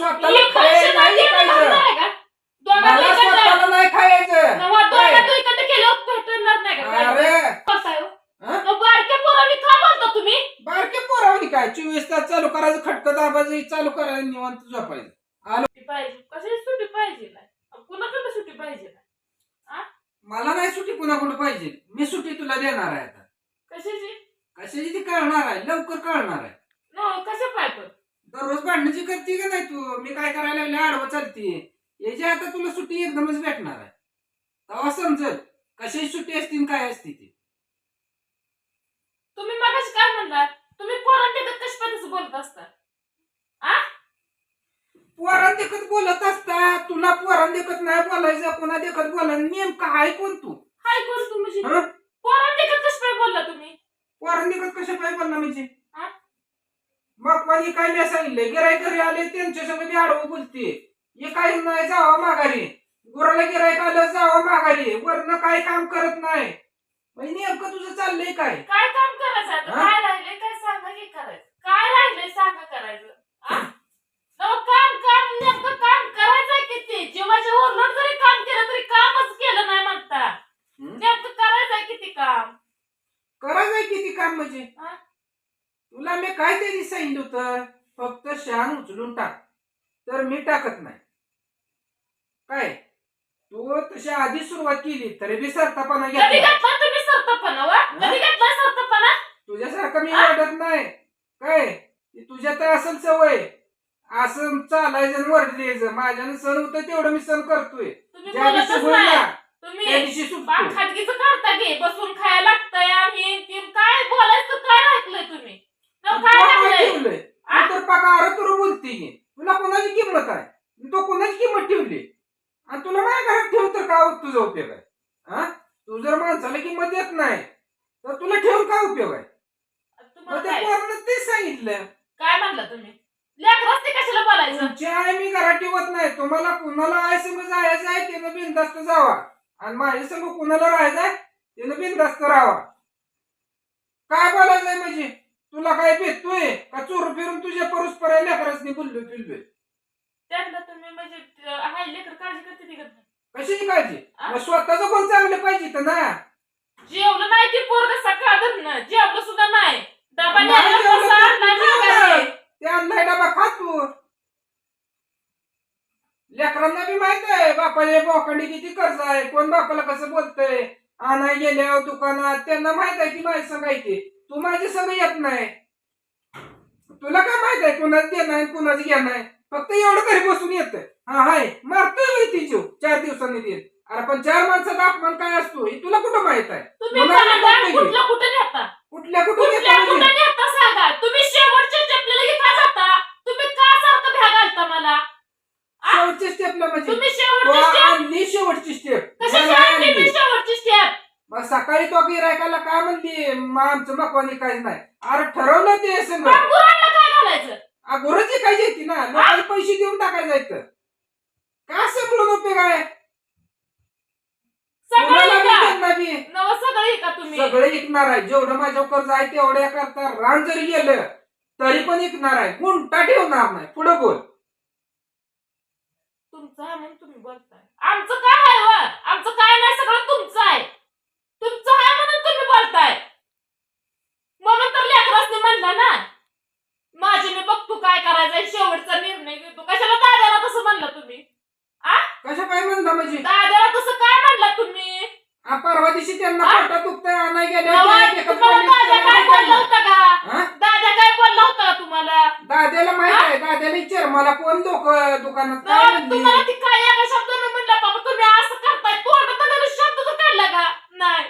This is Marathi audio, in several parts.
स्वतःला खायला नाही? दोघांना मला स्वतःला नाही खायचं? अरे. हो? बारके पोरावणी काय? चोवीस तास चालू करायचं खटकं दाबायचं चालू करायचं निवांत झोपायचं. पाहिजे. पाहिजे? पाहिजे? मला नाही सुट्टी कुणाकडे पाहिजे. मी सुट्टी तुला देणार आहे आता. कशाची? कशाची ती कळणार आहे? लवकर कळणार आहे. पाय पण दररोज भांडण्याची करते का नाही तू? मी काय करायला लागले? आडवं चालते. याची आता तुला सुट्टी एकदमच भेटणार आहे. तेव्हा समजल कशाची सुट्टी असते आणि काय असते ती? तुम्ही मगाशी काय म्हणला? तुम्ही पोरांकडे कशा पद्धतीचं बोलत असता? पोरां देखत बोलत असता. तुला पोरां देखत नाही बोलायचं पुन्हा देखत बोलायचं. नेमकं आहे कोण तू? हाय कोण तुम्ही हं? पोरांकडे कशा पाय बोलला तुम्ही? पोरां देखत कशा पाय बोलला म्हणजे? हा? मग माझी काय मी सांगितलंय गिराय घरी आले त्यांच्या संग मी आडवं बोलते. हे काही नाही जावं माघारी. गुराला गिरायक आलं जावं माघारी. वरनं काय काम करत नाही. म्हणजे नेमकं तुझं चाललंय काय? काय काम करायचं आता? हा? काय राहिलंय? काय सांगा की करायचं. काय राहिलंय सांगा करायचं? आ? अहो, काम काम नेमकं काम करायचंय किती? जीवाच्या ओरलोट जरी काम केलं तरी कामच केलं नाही म्हणता. हं? नेमकं करायचंय किती काम? करायचंय किती काम म्हणजे? हा? तुला मी काय तरी सांगितलं फक्त शान उचलून टाक. तर मी टाकत नाही. काय? तू तशी आधी सुरुवात केली तरी बी सरतापणा कधी घेतला घातला तुम्ही सरतपणा वा? कधी घातला सरतपणा? तुझ्यासारखं मी? वाटत नाही. काय? ती तुझ्या तर असेल सवय. असं चालायचं यायचं. माझ्यानं सण होतं तेवढं मी सण करतोय. तुम्ही ज्या दिवशी बोलतच होईल नाही. ना त्या तुम्ही दिवशी पाक सुटतो खाजगीचं काढता घे. बसून खायला लागतंय आणि ते काय बोलायचं काय ऐकलंय तुम्ही तर तू काय काय ऐकलंय ठेवलंय आ? तू तर पाका अरे तुला बोलते की. तुला कोणाची किंमत आहे मी तो कोणाची किंमत ठेवली आणि तुला माझ्या घरात ठेव तर काय तुझा उपयोग आहे? हा? तू जर माणसाला किंमत देत नाही तर तुला ठेवून काय उपयोग आहे? तुम्हाला मग त्या काय? पोरानं तेच सांगितलं. काय म्हणला तुम्ही? लेकरच ते कशाला बोलायचं? तुमची आई मी घरात ठेवत नाही. तुम्हाला कुणाला आय संग जायचं आहे त्यानं बिनधास्त जावा. आणि माझ्या संग कुणाला राहायचं आहे त्यानं बिनधास्त राहावा. काय बोलायचंय म्हणजे? तुला काय भेटतोय? का चोर फिरून तुझ्या परस्पर लेकरासनी बोललो फिरलोय? त्यांना तुम्ही म्हणजे अं, हाय लेकर काळजी करते ती करते कशाची काळजी? मग स्वतःच कोण चांगलं पाहिजे तर ना? जेवलं नाही ती पोरग सकाळ धरणं. जेवलं सुद्धा नाही. डबा नाही न्यायला जेवलं बसा, तर नाही जेवलं. मागायचे. ते आणलाय डबा खा तू. लेकरांना बी माहीत आहे बापाने बोकांडी किती कर्ज आहे? कोण बापाला कसं बोलतंय? आणाय गेल्यावर दुकानात. त्यांना माहीत आहे की माझी सांगायची तू. माझी संग येत नाही. तुला काय माहीत आहे कुणाच देणं आहे कुणाच घेणं आहे? फक्त एवढं घरी बसून येत हा हाय. मारतोय ती जीव. चार दिवसांनी देईल अरे पण चार माणसाचा अपमान काय असतो? हे तुला कुठं माहीत आहे? तुम्ही. कुठलं कुठं नेता? कुठल्या कुठं नेता सांगा? तुम्ही शेवटच्या चपलेला का जाता? तुम्ही का सारखं भ्या घालता मला? आ? शेवटची स्टेपला म्हणजे? तुम्ही तो शेवटची आणली शेवटची स्टेप कशाची आणली मी शेवटची स्टेप मग सकाळी तो गिरायकाला काय म्हणली? मग आमचं मकवानी काहीच नाही. अरे ठरवलं ते सगळं. गुरांना काय घालायचं? आ, गुरुजी काय येते ना. लोकांना पैसे देऊन टाकायचं इथं काय समजून उपयोग आहे सगळं कोणाला बी विका. त्यांना बी नवं सगळं का तुम्ही. सगळे विकणार आहे. जेवढं माझ्या कर्ज आहे तेवढ्या करता. रान जरी गेलं तरी पण विकणार आहे. गुंटा ठेवणार नाही. पुढे बोल. तुमचं आहे म्हणून तुम्ही बोलताय. आमचं काय आहे व आमचं काय नाही सगळं तुमचं आहे तुमचं आहे म्हणून तुम्ही बोलताय म्हणून तर लेकरासनी म्हणलं ना माझी मी बघतो काय करायचंय शेवटचा निर्णय घेतो कशाला दाद्याला तसं म्हणलं तुम्ही कशा पाय म्हणता म्हणजे दाद्याला तसं काय म्हणलं तुम्ही आ, परवा दिवशी त्यांना आ? पोटात दुखतंय आणाय नवा, तुम्हाला दाद्या काय बोलला होता का? दाद्या काय बोलला होता का तुम्हाला? दाद्याला माहीत आहे दाद्याला विचार मला कोण लोक दुकानात काय म्हणली? तुम्हाला ती काय एका शब्दानं म्हणलं बाबा तुम्ही असं करताय तोंडात शब्द तर काढला का? नाही.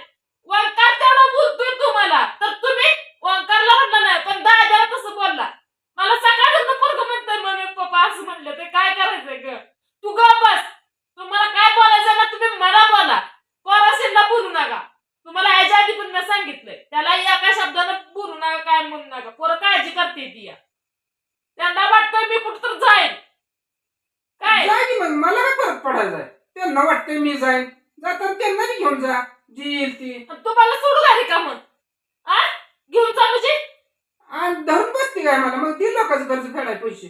ओंकार तेवढा बोलतोय तुम्हाला. तर तुम्ही ओंकारला म्हणलं नाही पण दाद्याला तसं बोलला. मला सकाळचं पोरग म्हणतोय मम्मी पप्पा असं म्हणलं ते काय करायचंय ग? तू ग बस. तुम्हाला काय बोलायचं ना तुम्ही मला बोला. पोराशीला बोलू नका. तुम्हाला याच्या आधी पण मी सांगितलंय. त्याला एका शब्दानं बोलू नका काय म्हणू नका. पोरं काळजी करते ती या. त्यांना वाटतंय मी कुठं तर जाईल काय? जा की मग मला काय फरक पडायचा आहे त्यांना वाटतंय मी जाईन. जाताना त्यांना बी घेऊन जा. जी येईल ती. आणि तुम्हाला सोडू घाली का मग? आ? घेऊन जा म्हणजे? आणि धरून बसते काय मला? मग ती लोकांचं कर्ज फेडाय पैसे.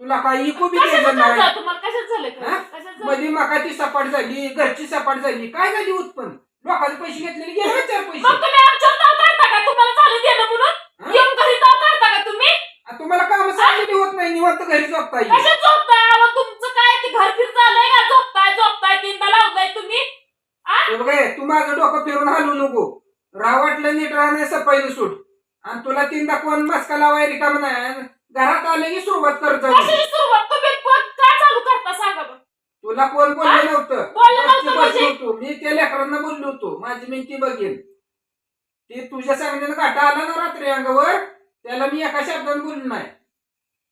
तुला काही इकू बी कशाचं द्यायचं झालं? नाही. तुम्हाला कशाच झालं हा? कशाच झालं? मध्ये मकाची सपाट झाली घरची सपाट झाली. काय झाली उत्पन्न? लोकांचे पैसे घेतलेले गेले ना चार मग पैसे तुम्ही आमच्यावर नाव काढता का? तुम्हाला झालं गेलं म्हणून? येऊन घरी नाव काढता का तुम्ही? आ, तुम्हाला काम सांगितली होत नाही निवांत घरी झोपता येईल कशा झोपताय? अहो, तुमचं काय ते घर फिर झालंय का झोपताय झोपताय तीनदा लावताय तुम्ही. हे बघ हे, तू माझं डोकं फिरून हालू नको. राह वाटलं नीट सफाईनं सूट. आणि तुला तीनदा कोण मस्का लावाय रिकाम नाही. आणि घरात आले की सुरुवात करत कशाची सुरुवात? तुम्ही पण काय चालू करता सांगा बरं तुला कोण बोललं हा? नव्हतं? बोललं वरती नव्हतं बसलो म्हणजे? होतो. मी त्या लेकरांना बोललो होतो. माझी मी ती बघेन ते तुझ्या सांगण्यानं काटा आला ना रात्री अंगावर? त्याला मी एका शब्दाने बोललो नाही.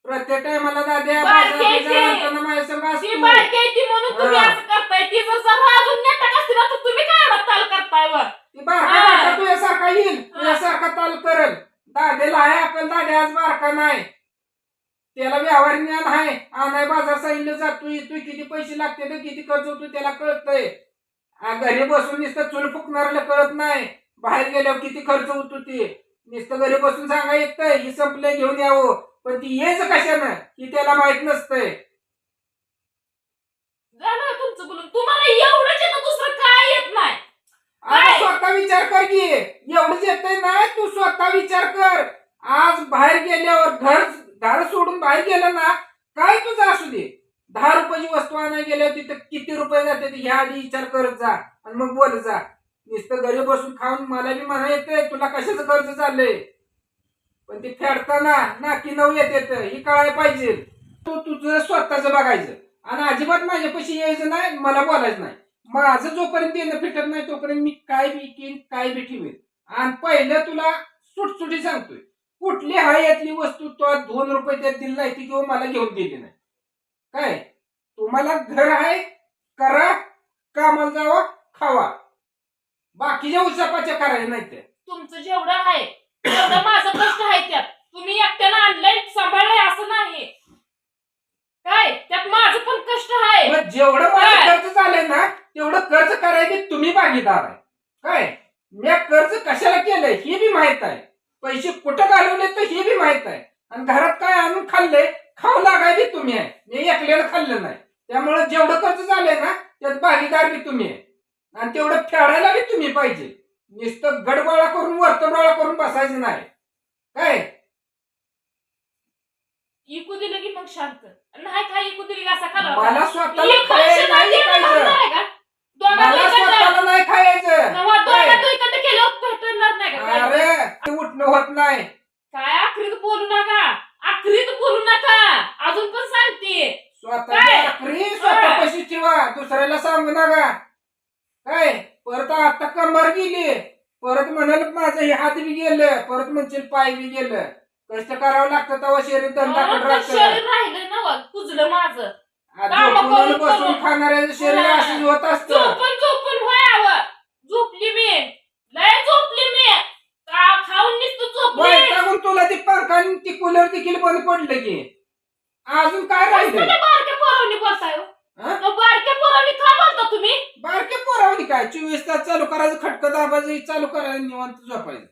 प्रत्येक टायमाला दाद्या बारके बाजार ते. बिजार आणताना माझ्या संग ती असतो. बारकी आहे ती म्हणून तुम्ही हा. असं करताय. ती जर जरा अजून नेटक असती ना तर तुम्ही काय एवढा ताल करताय वर? ती बारका हा. बारका तुझ्यासारखा येईल. तुझ्यासारखा ताल करल. दादेला आहे आपण दादे आज बारका नाही. त्याला व्यवहार ज्ञान आहे. आणाय बाजार सांगितलं जातोय. तू किती पैसे लागते तर किती खर्च होतो त्याला कळतंय. घरी बसून नुसतं चूल फुकणाऱ्याला कळत नाही. बाहेर गेल्यावर किती खर्च होतो ते नुसतं घरी बसून सांगा येतंय ही संपले घेऊन यावं. पण ती येच कशानं? ही त्याला माहीत नसतंय. झालं तुमचं बोलून? तुम्हाला एवढंच येतं दुसरं काय येत नाही? आता? स्वतः विचार कर की. एवढंच येतंय नाही तू स्वतः विचार कर. आज बाहेर गेल्यावर घर दार सोडून बाहेर गेलं ना काय तुझं असू दे. दहा रुपयाची वस्तू आणायला गेल्यावर तिथं किती रुपये जाते ते? ह्या आधी विचार करत जा आणि मग बोल जा. नुसतं घरी बसून खाऊन मला बी म्हणा येतंय तुला कशाचं कर्ज चाललंय? पण ते फेडताना नाकी नऊ येत येतं ही कळायला पाहिजे. तू तुझं स्वतःच बघायचं. आणि अजिबात माझ्यापाशी यायचं नाही मला बोलायचं नाही. माझं जोपर्यंत येणं फिटत नाही तोपर्यंत मी काय बी केन काय बी ठेवेन. आणि पहिलं तुला सुटसुटी सांगतोय. कुठली हाय यातली वस्तू तो दोन रुपये त्यात दिली नाही ती किंवा मला घेऊन दिली नाही? काय? तुम्हाला घर आहे करा कामाला जावा खावा. बाकीच्या उसापाच्या करायच्या नाही त्या तुमचं जेवढं आहे तेवढं माझं कष्ट आहे त्यात. तुम्ही एकट्यानं आणलंय सांभाळलंय असं नाही. काय? त्यात माझं पण कष्ट आहे. मग जेवढं मला काय? कर्ज झालंय ना तेवढं कर्ज करायचे तुम्ही भागीदार आहे. काय? मी कर्ज कशाला केलंय हे बी माहीत आहे. पैसे कुठं घालवले तर हे बी माहीत आहे. आणि घरात काय आणून खाल्लंय खाऊ लागाय बी तुम्ही आहे. मी एकल्यानं खाल्लं नाही. त्यामुळे जेवढं कर्ज झालंय ना त्यात भागीदार बी तुम्ही आहे. आणि तेवढं फेडायला बी तुम्ही पाहिजे. नुसतं गडबळा करून वरतडोळा करून बसायचं नाही. काय? इकू दिलं की मग शांत. नाही काय इकू दिली का असा खाला मला स्वतःला खायला नाही खायचं मला स्वतःला नाही खायचं भेटणार नाही का काय? अरे ते उठणं होत नाही काय आखरीत बोलू नका आखरीत बोलू नका अजून पण सांगते स्वतः काय? आखरी स्वतः पैसे ठेवा दुसऱ्याला सांगू नका काय परत आता कंबर गेली परत म्हणाल माझं हे हात बी गेलं परत म्हणशील पाय बी गेलं. कष्ट करावं लागतं तेव्हा शरीर धंदा राहिलं ना कुजलं माझं. आ, कामं झोपून आणि करून बसून करून. खाणाऱ्याचं शरीर हा. असंच होत असतं. झोपून झोपून व्हावं. झोपली मी. लय झोपली मी. का- खाऊन नुसतं झोपली? वैतागून तुला ती पंखा आणि ती कूलर देखील बंद पडलं की? अजून काय राहिलं? तुम्ही बारक्या पोरावणी बोलताय हो. हा? मग बारक्या का बोलता तुम्ही? बारके पोरावणी काय? चोवीस तास चालू करायचं खटकं दाबायचं चालू करायचं निवांत झोपायचं.